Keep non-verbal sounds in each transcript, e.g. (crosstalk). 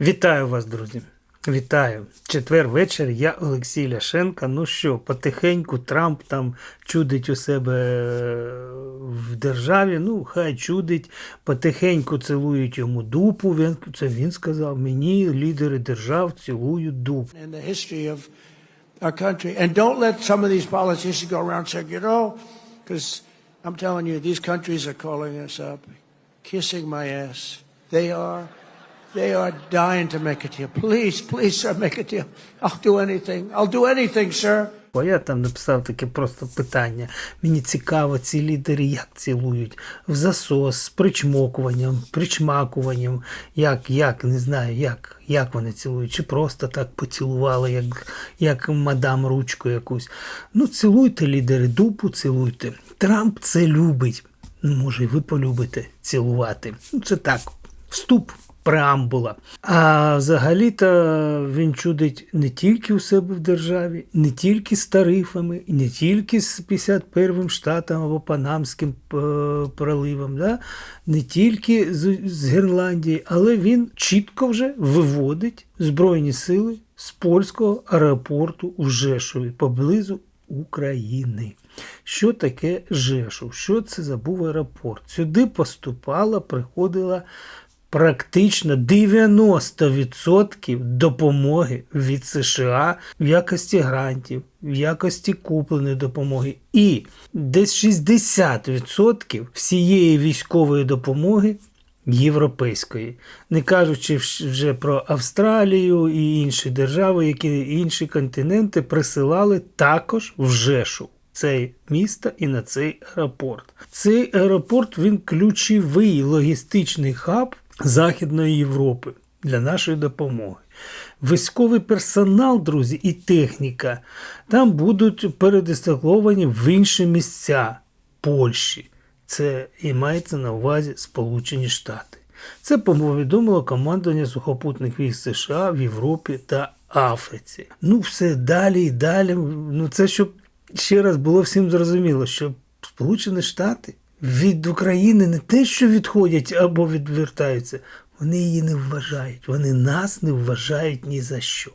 Вітаю вас, друзі! Вітаю! Четвер вечір, я Олексій Ляшенко. Ну що, потихеньку Трамп там чудить у себе е, в державі. Ну, хай чудить, потихеньку цілують йому дупу. Він, це він сказав. Мені лідери держав цілують дупу. I'm telling you, these countries are calling us up, kissing my ass. They are. They are dying to make a deal. Please, please, sir, make a deal. I'll do anything. I'll do anything, sir. Бо я там написав таке просто питання. Мені цікаво, ці лідери як цілують в засос, з причмокуванням, причмакуванням, як, як, не знаю, як, як вони цілують, чи просто так поцілували, як, як мадам ручку якусь. Ну, цілуйте, лідери, дупу цілуйте. Трамп це любить. Ну, може, і ви полюбите цілувати. Ну, це так, вступ преамбула. А взагалі-то він чудить не тільки у себе в державі, не тільки з тарифами, не тільки з 51-м штатом або Панамським е, проливом, да? не тільки з, з Гренландії, але він чітко вже виводить Збройні сили з польського аеропорту у Жешові поблизу України. Що таке Жешов? Що це за був аеропорт? Сюди поступала, приходила практично 90% допомоги від США в якості грантів, в якості купленої допомоги. І десь 60% всієї військової допомоги європейської, не кажучи вже про Австралію і інші держави, які інші континенти присилали також в Жешу. Цей місто і на цей аеропорт. Цей аеропорт він ключовий логістичний хаб Західної Європи для нашої допомоги. Військовий персонал, друзі, і техніка там будуть передислоковані в інші місця Польщі. Це і мається на увазі Сполучені Штати. Це повідомило командування сухопутних військ США в Європі та Африці. Ну, все далі і далі. Ну, це щоб ще раз було всім зрозуміло, що Сполучені Штати від України не те, що відходять або відвертаються, вони її не вважають. Вони нас не вважають ні за що.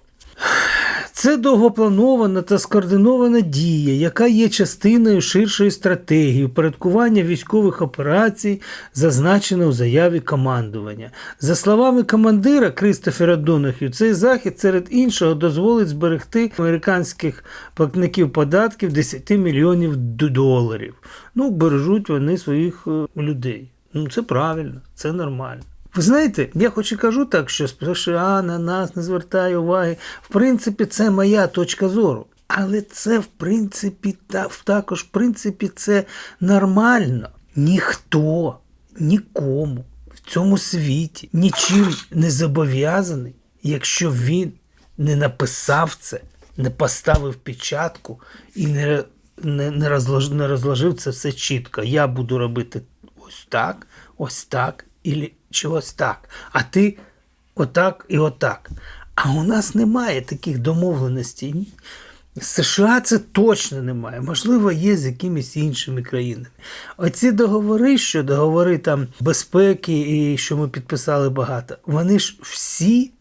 Це довгопланована та скоординована дія, яка є частиною ширшої стратегії упорядкування військових операцій, зазначено у заяві командування. За словами командира Кристофера Донахю, цей захід серед іншого дозволить зберегти американських платників податків 10 мільйонів доларів. Ну, бережуть вони своїх е, людей. Ну, це правильно, це нормально. Ви знаєте, я хоч і кажу так, що США на нас не звертає уваги. В принципі, це моя точка зору. Але це, в принципі, та, також, в принципі, це нормально. Ніхто нікому в цьому світі нічим не зобов'язаний, якщо він не написав це, не поставив печатку і не, не, не, розлож, не розложив це все чітко. Я буду робити ось так, ось так, і, чи ось так. А ти отак і отак. А у нас немає таких домовленостей. З США це точно немає. Можливо, є з якимись іншими країнами. Оці договори, що договори там безпеки, і що ми підписали багато, вони ж всі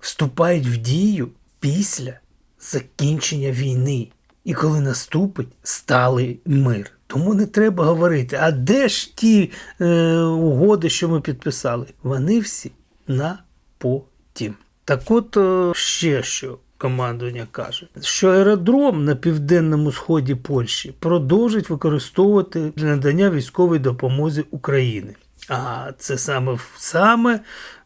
вступають в дію після закінчення війни. І коли наступить сталий мир. Тому не треба говорити, а де ж ті е, угоди, що ми підписали? Вони всі на потім. Так от е, ще що командування каже, що аеродром на південному сході Польщі продовжить використовувати для надання військової допомоги України. А це саме саме,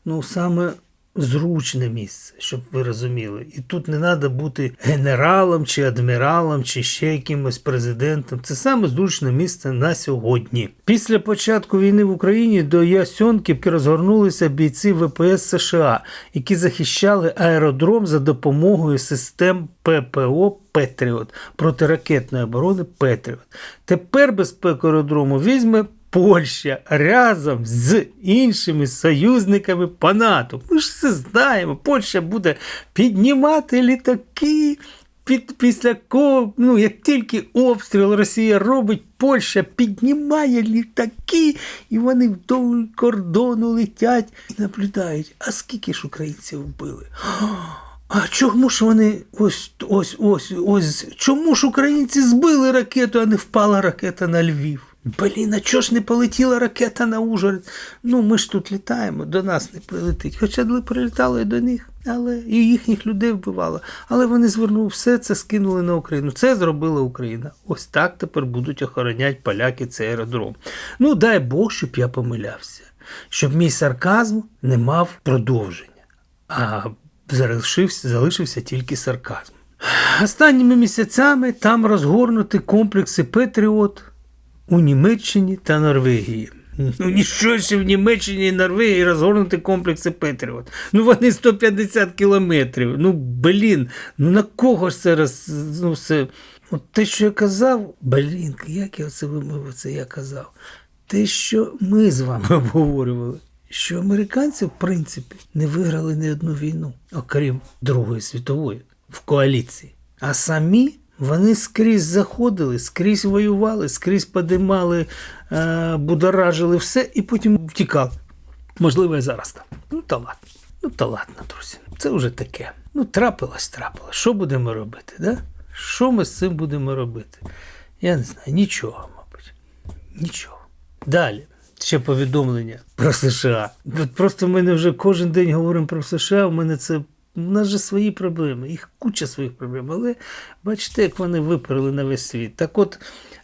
ну саме зручне місце, щоб ви розуміли. І тут не треба бути генералом чи адміралом, чи ще якимось президентом. Це саме зручне місце на сьогодні. Після початку війни в Україні до Ясьонківки розгорнулися бійці ВПС США, які захищали аеродром за допомогою систем ППО Петріот протиракетної оборони Петріот. Тепер безпеку аеродрому візьме Польща разом з іншими союзниками по НАТО. Ми ж це знаємо. Польща буде піднімати літаки, під, після ко, ну, як тільки обстріл Росія робить, Польща піднімає літаки, і вони вдоль кордону летять і наблюдають. А скільки ж українців вбили? А чому ж вони ось ось ось ось чому ж українці збили ракету, а не впала ракета на Львів? Блін, а чого ж не полетіла ракета на Ужгород? Ну ми ж тут літаємо, до нас не прилетить. Хоча прилітало і до них, але і їхніх людей вбивало. Але вони звернули все це, скинули на Україну. Це зробила Україна. Ось так тепер будуть охороняти поляки цей аеродром. Ну дай Бог, щоб я помилявся, щоб мій сарказм не мав продовження. А залишився, залишився тільки сарказм. Останніми місяцями там розгорнуті комплекси Петріот у Німеччині та Норвегії. Ну, ніщо ще в Німеччині і Норвегії розгорнуті комплекси Петріот. Ну вони 150 кілометрів. Ну, блін, ну на кого ж це роз... ну, все. От те, що я казав, блін, як я це вимовив, це я казав. Те, що ми з вами (laughs) обговорювали, що американці, в принципі, не виграли ні одну війну, окрім Другої світової, в коаліції. А самі вони скрізь заходили, скрізь воювали, скрізь подимали, е, будоражили все і потім втікали. Можливо, і зараз так. Ну та ладно. Ну та ладно, друзі. Це вже таке. Ну, трапилось, трапилось. Що будемо робити? Да? Що ми з цим будемо робити? Я не знаю, нічого, мабуть. Нічого. Далі. Ще повідомлення про США. Просто ми не вже кожен день говоримо про США. У мене це. У нас же свої проблеми, їх куча своїх проблем. Але бачите, як вони виперли на весь світ. Так от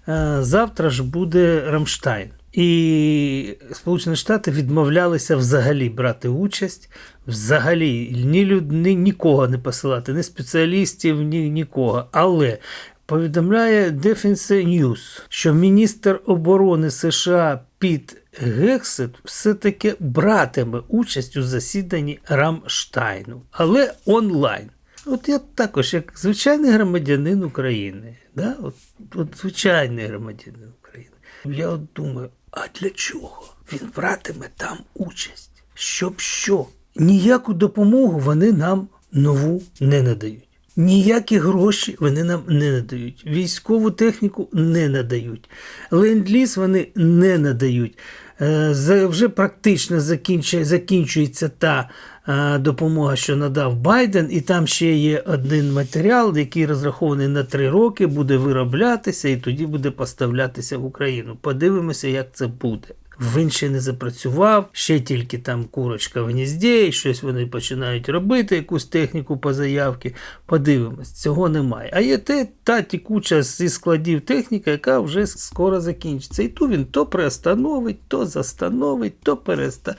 е, завтра ж буде Рамштайн. І Сполучені Штати відмовлялися взагалі брати участь, взагалі ні, люд, ні нікого не посилати, ні спеціалістів, ні нікого. Але повідомляє Defense News, що міністр оборони США Піт Гексет все-таки братиме участь у засіданні Рамштайну, але онлайн. От я також, як звичайний громадянин України, да? от, от звичайний громадянин України, я от думаю, а для чого він братиме там участь? Щоб що? Ніяку допомогу вони нам нову не надають. Ніякі гроші вони нам не надають. Військову техніку не надають. Ленд-ліз вони не надають. Е, Вже практично закінчує, закінчується та е, допомога, що надав Байден, і там ще є один матеріал, який розрахований на три роки, буде вироблятися і тоді буде поставлятися в Україну. Подивимося, як це буде. Він ще не запрацював, ще тільки там курочка в гнізді, і щось вони починають робити, якусь техніку по заявці. Подивимось, цього немає. А є те, та тікуча зі складів техніка, яка вже скоро закінчиться. І ту він то приостановить, то застановить, то переста.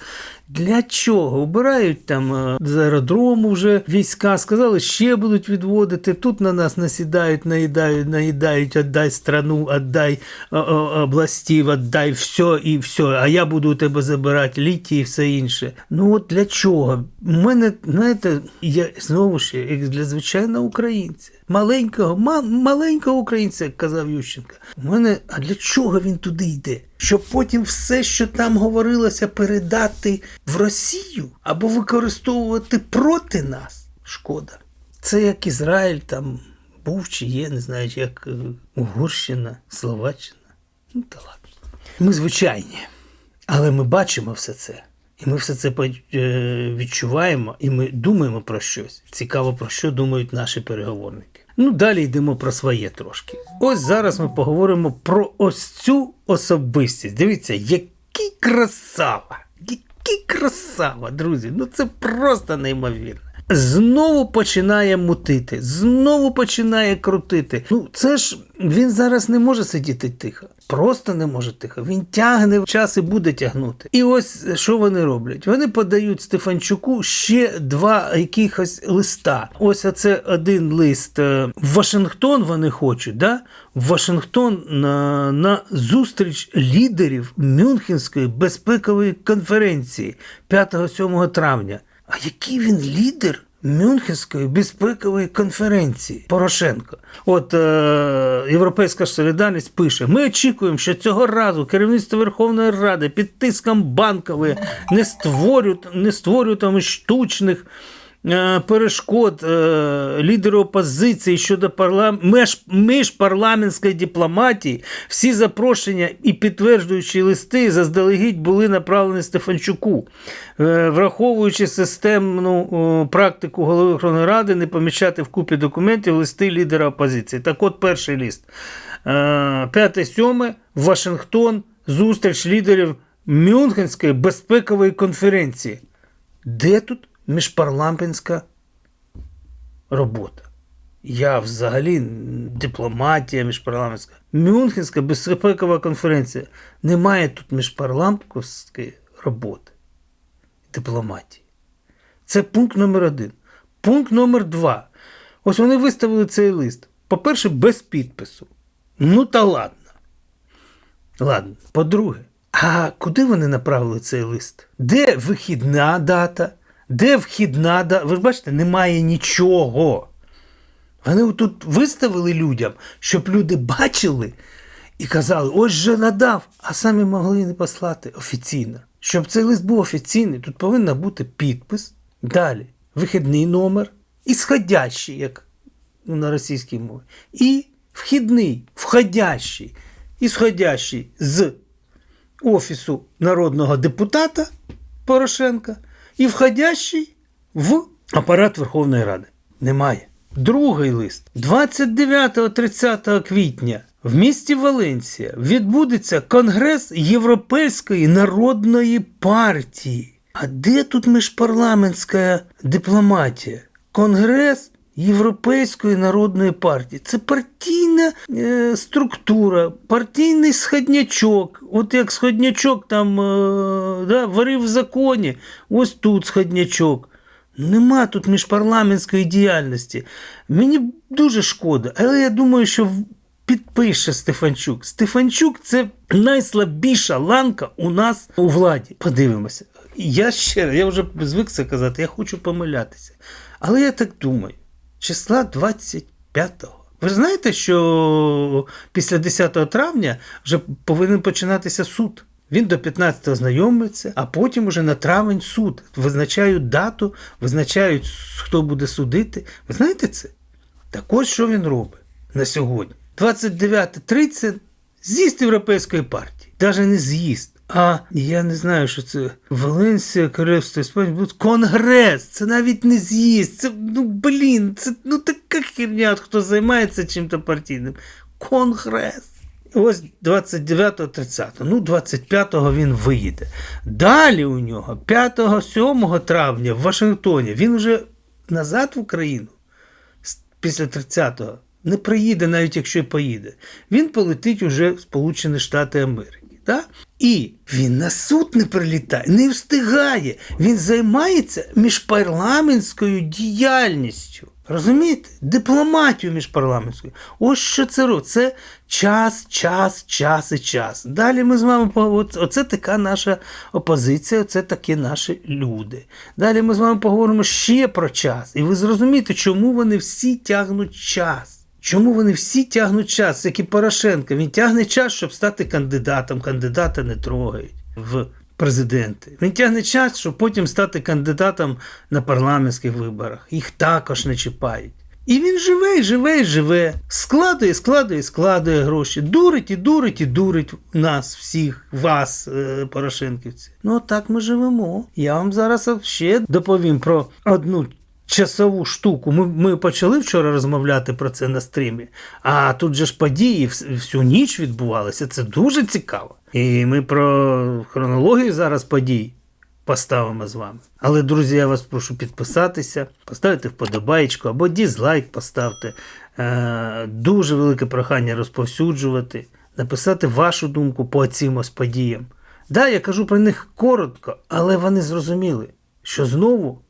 Для чого? Убирають там е, з аеродрому вже війська, сказали, ще будуть відводити. Тут на нас насідають, наїдають, наїдають, отдай страну, о, областів, отдай все і все. А я буду у тебе забирати літі і все інше. Ну от для чого? У мене, знаєте, я знову ж як для звичайного українця. Маленького, ма, маленького українця, як казав Ющенко. У мене, а для чого він туди йде? Щоб потім все, що там говорилося, передати в Росію або використовувати проти нас. Шкода. Це як Ізраїль там був чи є, не знаю, як е, Угорщина, Словаччина. Ну та ладно. Ми звичайні, але ми бачимо все це. І ми все це е, відчуваємо, і ми думаємо про щось. Цікаво, про що думають наші переговорники. Ну, далі йдемо про своє трошки. Ось зараз ми поговоримо про ось цю особистість. Дивіться, який красава! Який красава, друзі! Ну це просто неймовірно. Знову починає мутити, знову починає крутити. Ну, це ж він зараз не може сидіти тихо. Просто не може тихо. Він тягне час і буде тягнути. І ось що вони роблять? Вони подають Стефанчуку ще два якихось листа. Ось оце один лист е, в Вашингтон. Вони хочуть, да? В Вашингтон на, на зустріч лідерів Мюнхенської безпекової конференції 5-7 травня. А який він лідер Мюнхенської безпекової конференції Порошенко? От е, Європейська солідарність пише: ми очікуємо, що цього разу керівництво Верховної Ради під тиском банкової не створюють, не створюватиме штучних перешкод е, лідери опозиції щодо парлам... меж... міжпарламентської дипломатії, всі запрошення і підтверджуючі листи заздалегідь були направлені Стефанчуку, Е, враховуючи системну практику голови Верховної Ради не поміщати в купі документів листи лідера опозиції. Так от перший лист. 5-7 Вашингтон, зустріч лідерів Мюнхенської безпекової конференції. Де тут міжпарламентська робота? Я взагалі дипломатія міжпарламентська. Мюнхенська безпекова конференція. Немає тут міжпарламентської роботи, дипломатії. Це пункт номер один. Пункт номер два. Ось вони виставили цей лист. По-перше, без підпису. Ну та ладно. Ладно. По-друге, а куди вони направили цей лист? Де вихідна дата? Де вхідна? Ви ж бачите, немає нічого. Вони тут виставили людям, щоб люди бачили і казали, ось же надав, а самі могли не послати офіційно. Щоб цей лист був офіційний, тут повинен бути підпис. Далі вихідний номер і сходящий, як на російській мові, і вхідний, входящий, і сходящий з офісу народного депутата Порошенка і входящий в апарат Верховної Ради. Немає. Другий лист 29-30 квітня в місті Валенсія відбудеться Конгрес Європейської народної партії. А де тут міжпарламентська дипломатія? Конгрес Європейської народної партії. Це партійна е, структура, партійний сходнячок. От як сходнячок там е, да, варив в законі, ось тут сходнячок. Нема тут міжпарламентської діяльності. Мені дуже шкода, але я думаю, що підпише Стефанчук. Стефанчук це найслабіша ланка у нас у владі. Подивимося. Я ще я вже звик це казати, я хочу помилятися. Але я так думаю, числа 25-го. Ви знаєте, що після 10 травня вже повинен починатися суд. Він до 15-го знайомиться, а потім уже на травень суд. Визначають дату, визначають, хто буде судити. Ви знаєте це? Так ось що він робить на сьогодні. 29.30 з'їзд Європейської партії. Навіть не з'їзд. А я не знаю, що це Валенсія, Королівство Іспанії, буде конгрес. Це навіть не з'їзд. Це ну блін, це ну така херня, хто займається чим-то партійним. Конгрес. Ось 29-30. Ну, 25-го він виїде. Далі у нього 5-7 травня в Вашингтоні він вже назад в Україну після 30-го не приїде, навіть якщо й поїде. Він полетить уже в Сполучені Штати Америки. Да? І він на суд не прилітає, не встигає. Він займається міжпарламентською діяльністю. Розумієте? Дипломатію міжпарламентською. Ось що це робить. Це час, час, час і час. Далі ми з вами по- от- оце така наша опозиція, оце такі наші люди. Далі ми з вами поговоримо ще про час. І ви зрозумієте, чому вони всі тягнуть час. Чому вони всі тягнуть час, як і Порошенко? Він тягне час, щоб стати кандидатом. Кандидата не трогають в президенти. Він тягне час, щоб потім стати кандидатом на парламентських виборах. Їх також не чіпають. І він живе, живе, живе. Складує, складує, складує гроші. Дурить і дурить і дурить нас всіх, вас, е, Порошенківці. Ну, так ми живемо. Я вам зараз ще доповім про одну часову штуку. Ми, ми почали вчора розмовляти про це на стрімі, а тут же ж події всю ніч відбувалися. Це дуже цікаво. І ми про хронологію зараз подій поставимо з вами. Але, друзі, я вас прошу підписатися, поставити вподобаєчку або дізлайк поставте. Е, дуже велике прохання розповсюджувати, написати вашу думку по цим ось подіям. Да, я кажу про них коротко, але вони зрозуміли, що знову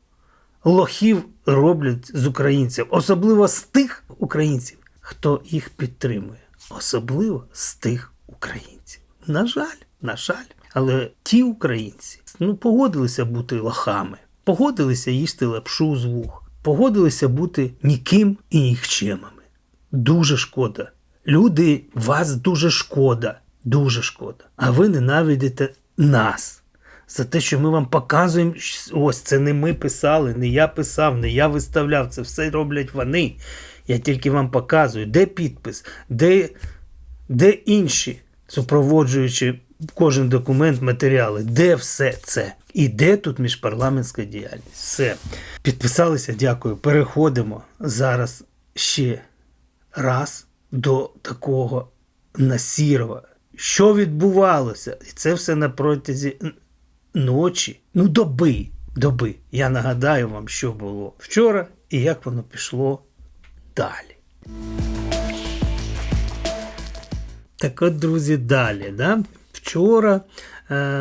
лохів роблять з українців, особливо з тих українців, хто їх підтримує. Особливо з тих українців. На жаль, на жаль. Але ті українці ну, погодилися бути лохами, погодилися їсти лапшу з вух, погодилися бути ніким і нікчемами. Дуже шкода. Люди, вас дуже шкода, дуже шкода. А ви ненавидите нас. За те, що ми вам показуємо, ось це не ми писали, не я писав, не я виставляв, це все роблять вони. Я тільки вам показую, де підпис, де, де інші супроводжуючи кожен документ, матеріали, де все це? І де тут міжпарламентська діяльність? Все. Підписалися, дякую. Переходимо зараз ще раз до такого Насірова. Що відбувалося? І це все на протязі ночі, ну доби. Доби. Я нагадаю вам, що було вчора і як воно пішло далі. Так от, друзі, далі. Да? Вчора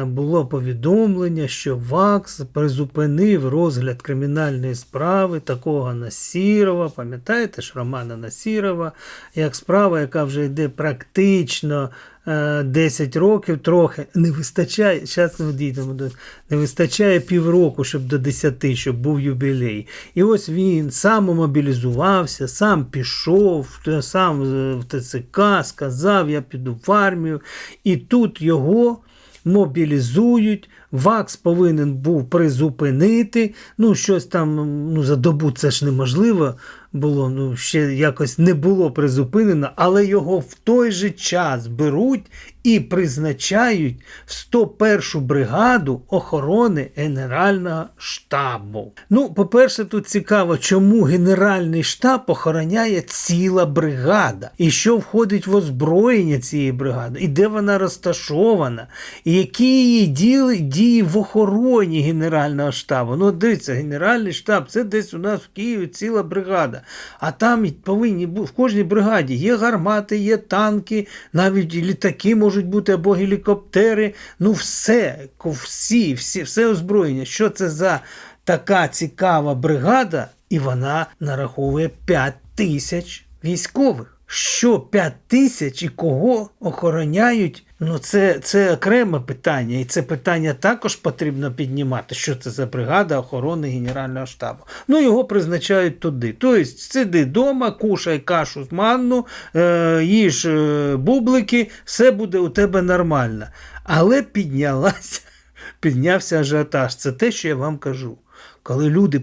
було повідомлення, що ВАКС призупинив розгляд кримінальної справи такого Насірова. Пам'ятаєте ж Романа Насірова, як справа, яка вже йде практично е, 10 років, трохи не вистачає. Зараз ми дійдемо до не вистачає півроку, щоб до 10, щоб був юбілей. І ось він сам мобілізувався, сам пішов, сам е, в ТЦК сказав, я піду в армію. І тут його мобілізують. ВАКС повинен був призупинити. Ну, щось там ну, за добу це ж неможливо було, ну, ще якось не було призупинено, але його в той же час беруть і призначають в 101 бригаду охорони Генерального штабу. Ну, по-перше, тут цікаво, чому Генеральний штаб охороняє ціла бригада, і що входить в озброєння цієї бригади, і де вона розташована, і які її діли, дії в охороні Генерального штабу. Ну, дивіться, Генеральний штаб це десь у нас в Києві ціла бригада. А там повинні бути в кожній бригаді є гармати, є танки, навіть літаки можуть бути або гелікоптери. Ну, все, всі, всі, все озброєння. Що це за така цікава бригада? І вона нараховує 5 тисяч військових. Що 5 тисяч і кого охороняють? Ну, це, це окреме питання, і це питання також потрібно піднімати. Що це за бригада охорони Генерального штабу? Ну, його призначають туди. Тобто, сиди вдома, кушай кашу з манну, е, їж е, бублики, все буде у тебе нормально. Але піднялася, (laughs) піднявся ажіотаж. Це те, що я вам кажу. Коли люди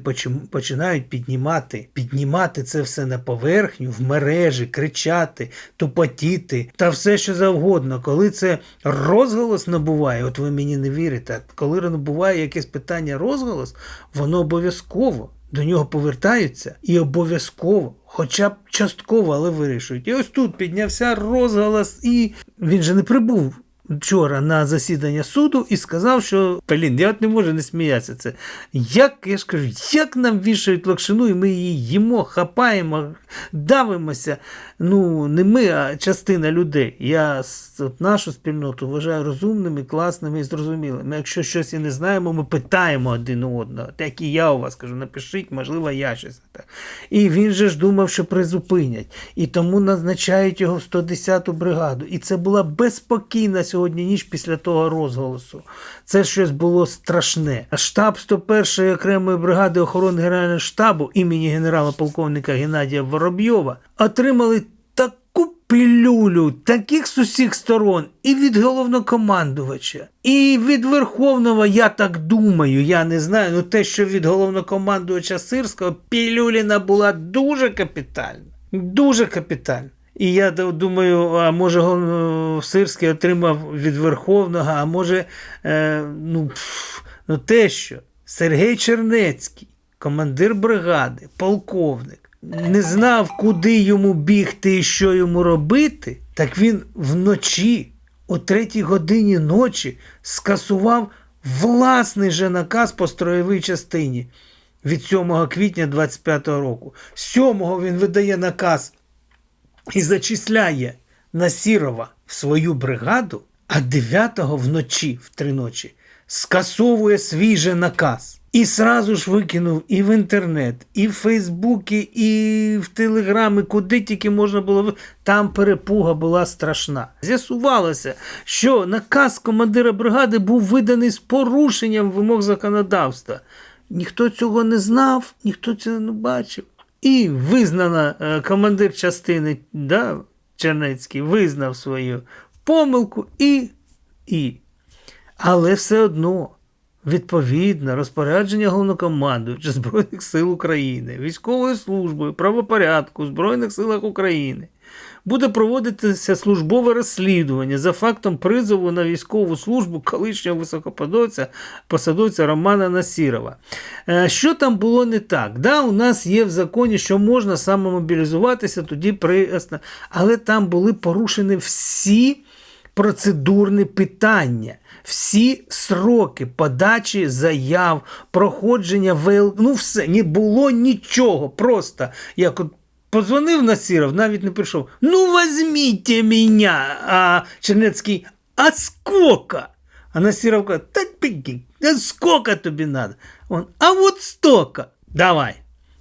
починають піднімати, піднімати це все на поверхню, в мережі, кричати, тупотіти та все що завгодно, коли це розголос набуває, от ви мені не вірите, коли набуває якесь питання розголос, воно обов'язково до нього повертаються і обов'язково, хоча б частково, але вирішують. І ось тут піднявся розголос, і він же не прибув вчора на засідання суду і сказав, що блін, я от не можу не сміятися. Це як я ж кажу, як нам вішають локшину, і ми її їмо, хапаємо, давимося. Ну, не ми, а частина людей. Я нашу спільноту вважаю розумними, класними і зрозумілими. Якщо щось і не знаємо, ми питаємо один одного. Так і я у вас кажу, напишіть, можливо, я щось так. І він же ж думав, що призупинять. І тому назначають його в 110-ту бригаду. І це була безспокійна сьогодні ніч після того розголосу. Це щось було страшне. А штаб 101-ї окремої бригади охорони Генерального штабу імені генерала-полковника Геннадія Воробйова отримали пілюлю, таких з усіх сторон, і від головнокомандувача, і від Верховного, я так думаю, я не знаю. Ну те, що від головнокомандувача Сирського пілюліна була дуже капітальна. Дуже капітальна. І я думаю, а може Сирський отримав від Верховного, а може, е, ну, пф, ну те, що Сергій Чернецький, командир бригади, полковник, не знав, куди йому бігти і що йому робити, так він вночі, о третій годині ночі, скасував власний же наказ по строєвій частині від 7 квітня 25 року. 7-го він видає наказ і зачисляє Насірова в свою бригаду, а 9-го вночі, в три ночі, скасовує свій же наказ. І сразу ж викинув і в інтернет, і в Фейсбуці, і в Телеграми, куди тільки можна було. Там перепуга була страшна. З'ясувалося, що наказ командира бригади був виданий з порушенням вимог законодавства. Ніхто цього не знав, ніхто цього не бачив. І визнана е, командир частини да, Чернецький визнав свою помилку і, і. Але все одно відповідно розпорядження головнокомандуюча Збройних сил України, військовою службою правопорядку в Збройних силах України буде проводитися службове розслідування за фактом призову на військову службу колишнього високопосадовця посадовця Романа Насірова. Е, Що там було не так? Да, у нас є в законі, що можна самомобілізуватися тоді при але там були порушені всі процедурні питання, всі сроки подачі заяв, проходження ВЛ, ну все, не було нічого. Просто як от позвонив Насіров, навіть не прийшов. Ну, возьмите мене. А Чернецький, а сколько? А Насіров каже, та піки, а сколько тобі надо? Он, а от столько. Давай.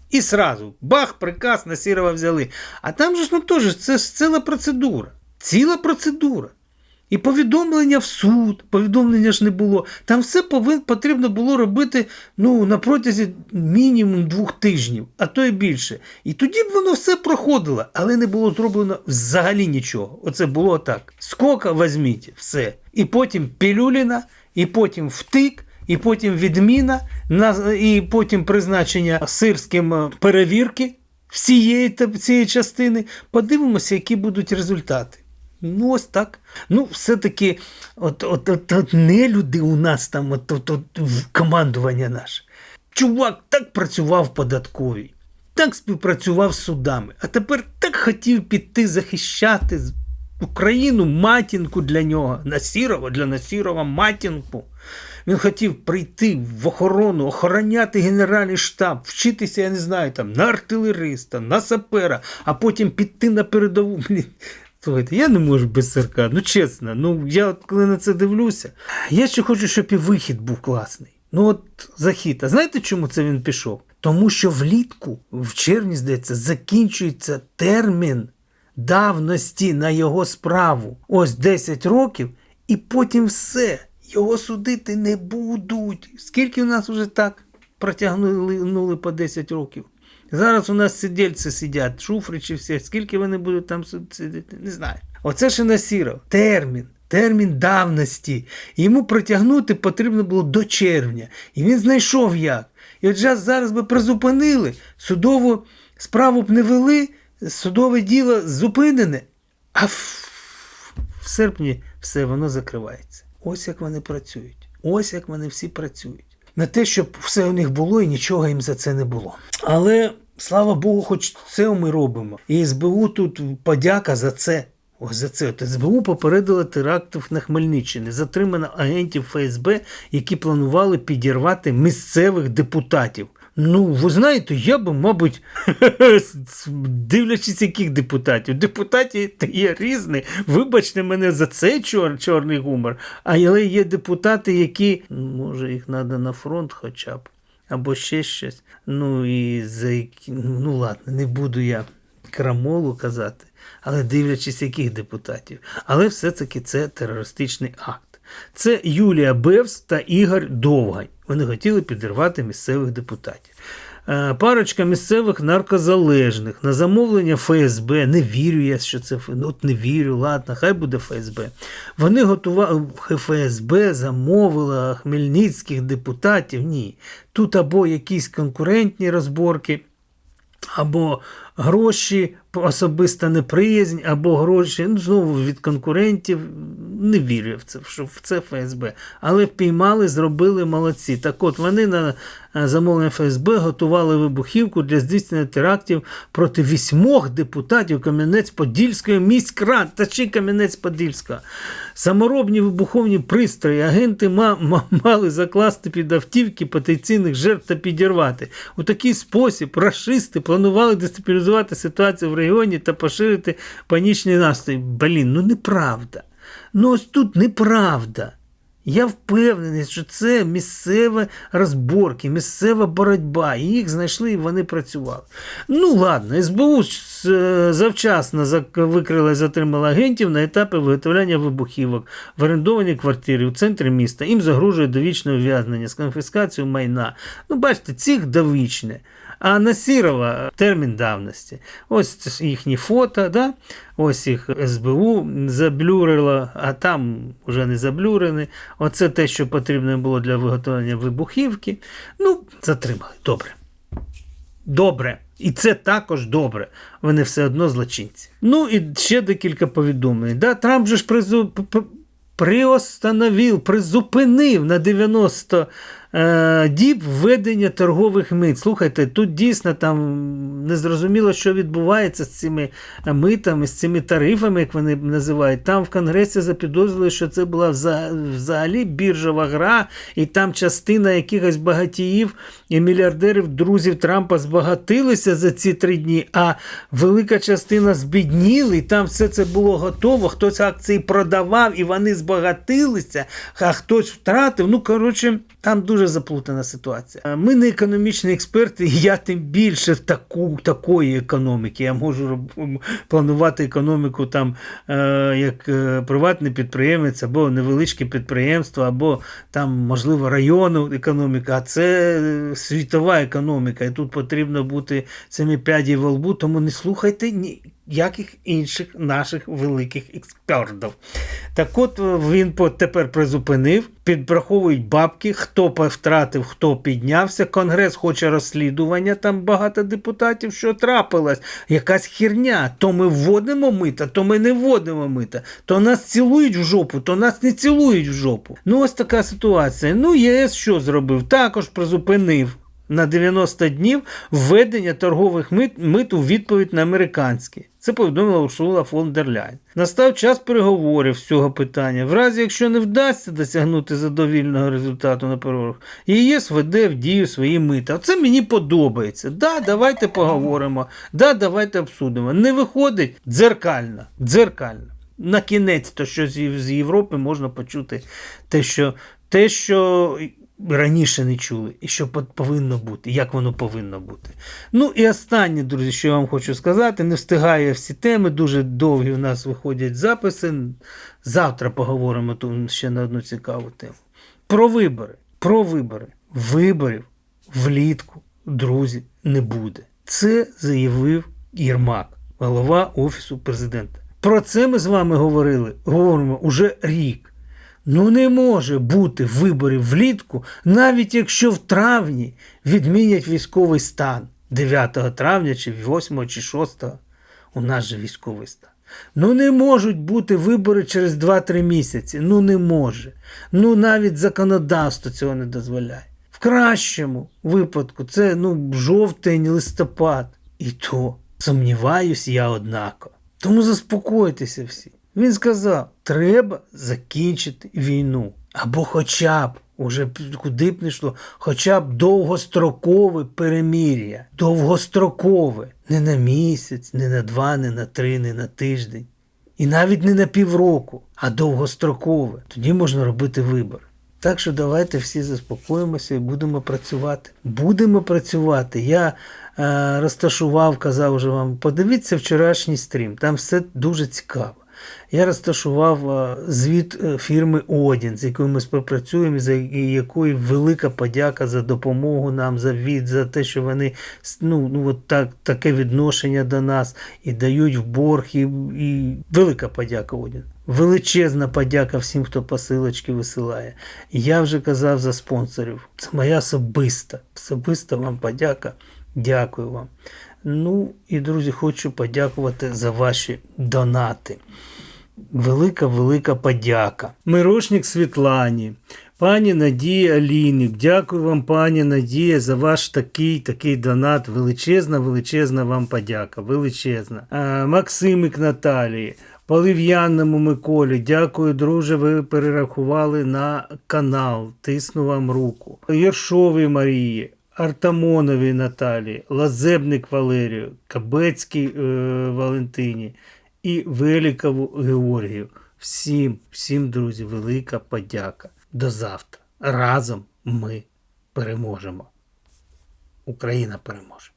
І сразу бах, приказ Насірова взяли. А там же ж ну теж це ж ціла процедура. Ціла процедура. І повідомлення в суд, повідомлення ж не було. Там все повин, потрібно було робити ну, на протязі мінімум двох тижнів, а то й більше. І тоді б воно все проходило, але не було зроблено взагалі нічого. Оце було так. Скока візьміть, все. І потім пілюліна, і потім втик. І потім відміна, і потім призначення сирським е, перевірки всієї цієї частини. Подивимося, які будуть результати. Ну, ось так. Ну, все-таки, от, от, от, от не люди у нас там, от, от, от, командування наше. Чувак так працював податковій, так співпрацював з судами, а тепер так хотів піти захищати Україну, матінку для нього, Насірова, для Насірова матінку. Він хотів прийти в охорону, охороняти Генеральний штаб, вчитися, я не знаю, там, на артилериста, на сапера, а потім піти на передову. Блін. Слухайте, я не можу без сирка. Ну чесно, ну я от коли на це дивлюся, я ще хочу, щоб і вихід був класний. Ну от захід. А знаєте, чому це він пішов? Тому що влітку, в червні, здається, закінчується термін давності на його справу. Ось 10 років, і потім все. Його судити не будуть. Скільки у нас вже так протягнули по 10 років? Зараз у нас сидільці сидять, шуфричі всі, скільки вони будуть там сидіти, не знаю. Оце ще насіров. Термін. Термін давності. Йому протягнути потрібно було до червня. І він знайшов як. І от зараз би призупинили, судову справу б не вели, судове діло зупинене, а в, в серпні все воно закривається. Ось як вони працюють. Ось як вони всі працюють. На те, щоб все у них було і нічого їм за це не було. Але слава Богу, хоч це ми робимо. І СБУ тут подяка за це. Ось за це. От СБУ попередила терактів на Хмельниччині. Затримано агентів ФСБ, які планували підірвати місцевих депутатів. Ну, ви знаєте, я би, мабуть, (laughs) дивлячись, яких депутатів. Депутатів є різні. Вибачте мене за цей чор, чорний гумор. Але є депутати, які, ну, може, їх треба на фронт хоча б, або ще щось. Ну і за які. Ну ладно, не буду я крамолу казати, але дивлячись, яких депутатів. Але все-таки це терористичний акт. Це Юлія Бевс та Ігор Довгань. Вони хотіли підірвати місцевих депутатів. Е, Парочка місцевих наркозалежних на замовлення ФСБ. Не вірю я, що це ну, от не вірю, ладно, хай буде ФСБ. Вони готували ФСБ замовила хмельницьких депутатів. Ні. Тут або якісь конкурентні розборки, або гроші, особиста неприязнь, або гроші ну, знову від конкурентів. Не вірю в це, що в це ФСБ. Але впіймали, зробили молодці. Так от вони на е, замовлення ФСБ готували вибухівку для здійснення терактів проти вісьмох депутатів Кам'янець-Подільської міськрад та чи Кам'янець-Подільська. Саморобні вибуховні пристрої агенти ма- ма- мали закласти під автівки потенційних жертв та підірвати. У такий спосіб рашисти планували дестабілізувати ситуацію в регіоні та поширити панічний настрій. Блін, ну неправда. Ну ось тут неправда. Я впевнений, що це місцеві розборки, місцева боротьба. Їх знайшли і вони працювали. Ну ладно, СБУ е, завчасно викрила і затримала агентів на етапі виготовляння вибухівок в орендованій квартирі у центрі міста. Їм загрожує довічне ув'язнення з конфіскацією майна. Ну, бачите, цих довічне. А Насірова термін давності. Ось їхні фото, да? Ось їх СБУ заблюрило, а там вже не заблюрене. Оце те, що потрібно було для виготовлення вибухівки. Ну, затримали. Добре. Добре. І це також добре. Вони все одно злочинці. Ну і ще декілька повідомлень. Да, Трамп же ж призу... приостановив, призупинив на 90 е, діб введення торгових мит. Слухайте, тут дійсно там незрозуміло, що відбувається з цими митами, з цими тарифами, як вони називають. Там в Конгресі запідозрили, що це була взагалі біржова гра, і там частина якихось багатіїв і мільярдерів, друзів Трампа збагатилися за ці три дні, а велика частина збідніли, і там все це було готово. Хтось акції продавав, і вони збагатилися, а хтось втратив. Ну, коротше, там дуже заплутана ситуація. Ми не економічні експерти, і я тим більше в таку, такої економіки. Я можу планувати економіку там е, як е, приватний підприємець або невеличке підприємство, або там, можливо, районну економіка, а це е, світова економіка. І тут потрібно бути цими п'яді во лбу, тому не слухайте ніяких інших наших великих експертів. Так от е, він тепер призупинив, підраховують бабки, хто втратив, хто піднявся. Конгрес хоче розслідування, там багато депутатів, що трапилось. Якась херня. То ми вводимо мита, то ми не вводимо мита. То нас цілують в жопу, то нас не цілують в жопу. Ну, ось така ситуація. Ну, ЄС що зробив? Також призупинив. На 90 днів введення торгових мит, мит у відповідь на американські. Це повідомила Урсула фон дер Ляйн. Настав час переговорів з цього питання. В разі, якщо не вдасться досягнути задовільного результату на переговорах, ЄС веде в дію свої мита. Це мені подобається. Да, давайте поговоримо. Да, давайте обсудимо. Не виходить дзеркально. Дзеркально. На кінець, то що з Європи можна почути те, що, те, що раніше не чули, і що повинно бути, як воно повинно бути. Ну і останнє, друзі, що я вам хочу сказати, не встигаю всі теми, дуже довгі у нас виходять записи. Завтра поговоримо ще на одну цікаву тему. Про вибори. Про вибори. Виборів влітку, друзі, не буде. Це заявив Єрмак, голова Офісу президента. Про це ми з вами говорили, говоримо уже рік. Ну не може бути виборів влітку, навіть якщо в травні відмінять військовий стан 9 травня, чи 8 чи 6. У нас же військовий стан. Ну не можуть бути вибори через 2-3 місяці. Ну не може. Ну навіть законодавство цього не дозволяє. В кращому випадку це ну, жовтень, листопад. І то сумніваюсь я однако. Тому заспокойтеся всі. Він сказав: треба закінчити війну. Або хоча б, уже куди б не йшло, хоча б довгострокове перемір'я. Довгострокове. Не на місяць, не на два, не на три, не на тиждень. І навіть не на півроку, а довгострокове. Тоді можна робити вибори. Так що давайте всі заспокоїмося і будемо працювати. Будемо працювати. Я е, розташував, казав вже вам, подивіться вчорашній стрім, там все дуже цікаво. Я розташував е, звіт е, фірми Одін, з якою ми співпрацюємо, за і якої велика подяка за допомогу нам, за від, за те, що вони ну, ну, от так, таке відношення до нас і дають в борг, і, і велика подяка Одін. Величезна подяка всім, хто посилочки висилає. Я вже казав за спонсорів. Це моя особиста, особиста вам подяка. Дякую вам. Ну і друзі, хочу подякувати за ваші донати. Велика, велика подяка. Мирошник Світлані, пані Надія Алінік, дякую вам, пані Надія, за ваш такий такий донат. Величезна, величезна вам подяка. Величезна. А, Максимик Наталії. Полив'янному Миколі, дякую, друже. Ви перерахували на канал. Тисну вам руку. Єршовій Марії, Артамоновій Наталії, Лазебник Валерію, Кабецькій е, Валентині і Велікову Георгію. Всім, всім, друзі, велика подяка. До завтра. Разом ми переможемо. Україна переможе.